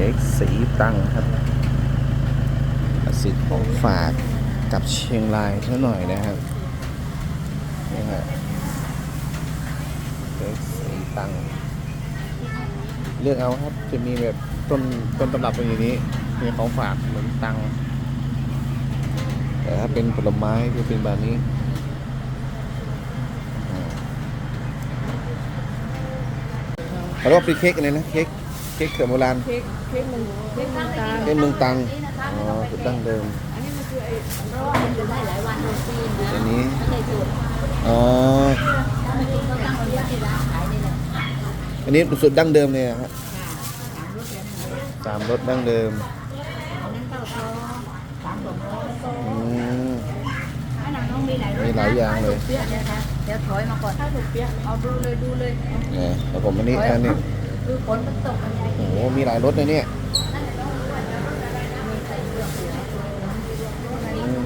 ค้กสีตังครับสิทธิ์ของฝากกับเชียงรายเท่าหน่อยนะครับนี่ฮะเค้กสีตังเลือกเอาครับจะมีแบบต้นต้นตำรับเป็นอย่างนี้มีของฝากเหมือนตังแต่ถ้าเป็นผลไม้จะเป็นแบบนี้เขาเรียกว่าเป็นเค้กอะไรนะเค้ก ค้กเขือโบราณเค้กเค้กมันเค้กมันตาลเค้กเมืองตังอ๋อคือตั้งเดิมอันนี้มันคือไอ้เพราะว่ามันอยู่ได้หลายวันโดนปีนนะอันนี้ไม่ได้จุดอ๋อถ้าไม่กินก็ตั้งคนเดียวที่ร้านขายนี่แหละอันนี้สูตรดั้งเดิมเลยอะฮะสามรถแบบนี้สามรสดั้งเดิมอันนั้นเต้าทอสามสมรสอืมอันนั้นต้องมีหลายรสมีหลายอย่างเลยเปี๊ยะเนี่ยค่ะเดี๋ยวถอยมาก่อนถ้าถูกเปี๊ยกเอาดูเลยดูเลยเนี่ยแล้วผมอันนี้อันนี้ คือฝนมันตกอันนี้โอ้โหมีหลายรสเลยเนี่ยอืม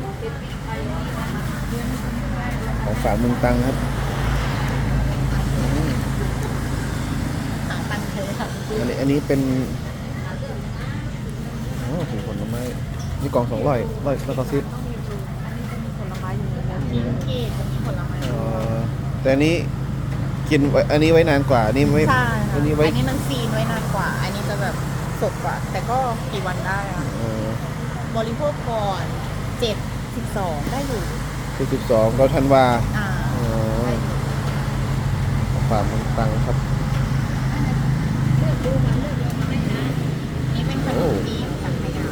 ของฝากเมืองตังครับอืมหางปันเธอค่ะอันนี้อันนี้เป็นโอ้ถึงผลไม้นี่กล่องสองร้อยร้อยแล้วก็ซิปผลไม้อยู่ในนั้นมีเกตมีผลไม้เอ่อแต่อันนี้ กินไว้อันนี้ไว้นานกว่าอันนี้ไว้ใช่อันนี้ไว้อันนี้มันซีนไว้นานกว่า อันนี้จะแบบสดกว่า แต่ก็กี่วันได้อะเอ่อบริโภคก่อนเจ็ดสิบสองได้อยู่คือสิบสองเราธันวาอ่าอ๋อของฝากเมืองตังครับนี่เป็นขนมจีนสังขยา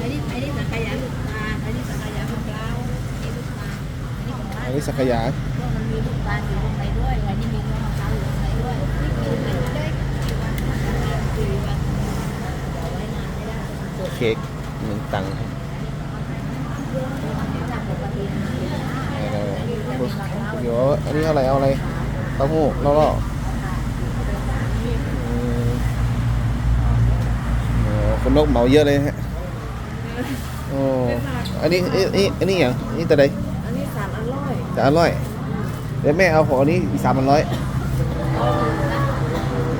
อันนี้อันนี้สังขยาลูกตาลอันนี้สังขยามะพร้าวอันนี้ลูกตาลอันนี้ของบ้านอันนี้สักขยาก็มันมีลูกตาลอยู่ข้างในด้วยอันนี้มีมะพร้าวอยู่ข้างในด้วยนี่กินไปได้กี่วันสี่วันเอาไว้นานไม่ได้มันสด เค้กเมืองตังครับอะไรเดี๋ยวอันนี้อะไรเอาอะไรเต้าหู้แล้วก็อืมโอ้คนนกเหมาเยอะเลยฮะโอ้อันนี้อันนี้อันนี้อย่างนี้แต่ใดอันนี้สามอร่อยจะอร่อยเดี๋ยวแม่เอาของอันนี้อีสามพันร้อย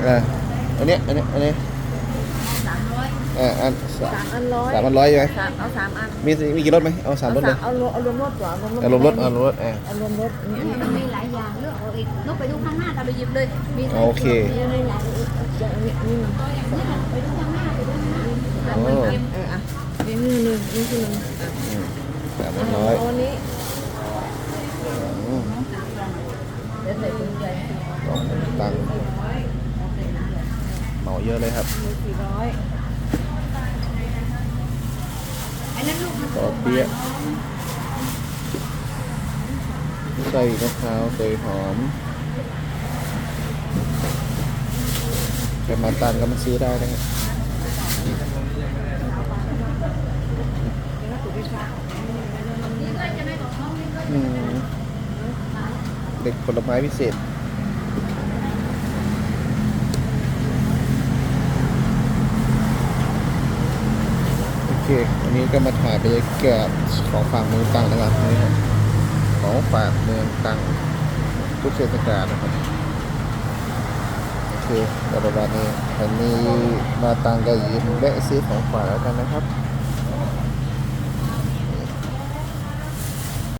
เอออันนี้อันนี้อันนี้ อยเอออันสามอันร้อยสามพันร้อยใช่ไหมสามเอาสามอันมีมีกี่รถไหมเอาสามรถเลยเอารวมเอารวมรถก่อนเอารวมรถเอารวมรถเออเอารวมรถนี่นี่มันมีหลายอย่างเลือกเอาเองนกไปดูข้างหน้าเราไปหยิบเลยมีโอเคมีหลายอย่างอันนี้นี่ไปดูข้างหน้าไปดูข้างหน้าโอ้เอออะนี่นี่หนึ่งนี่คือหนึ่งอะอืมสามพันร้อยเอาอันนี้อืมเดี๋ยวใส่ถุงใหญ่สองตังค์เหมาเยอะเลยครับมีสี่ร้อย ไอ้นั่นลูกมัน ต่อ เปี๊ยะใส่มะพร้าวใส่หอมใครมาตานก็มาซื้อได้นะครับเด็กผลไม้พิเศษ โอเควันนี้ก็มาถ่ายบรรยากาศของฝากเมืองตังนะครับนี่ครับของฝากเมืองตังทุกเทศกาลนะครับโอเคประมาณนี้วันนี้มาตังก็ยินแวะซื้อของฝากแล้วกันนะครับ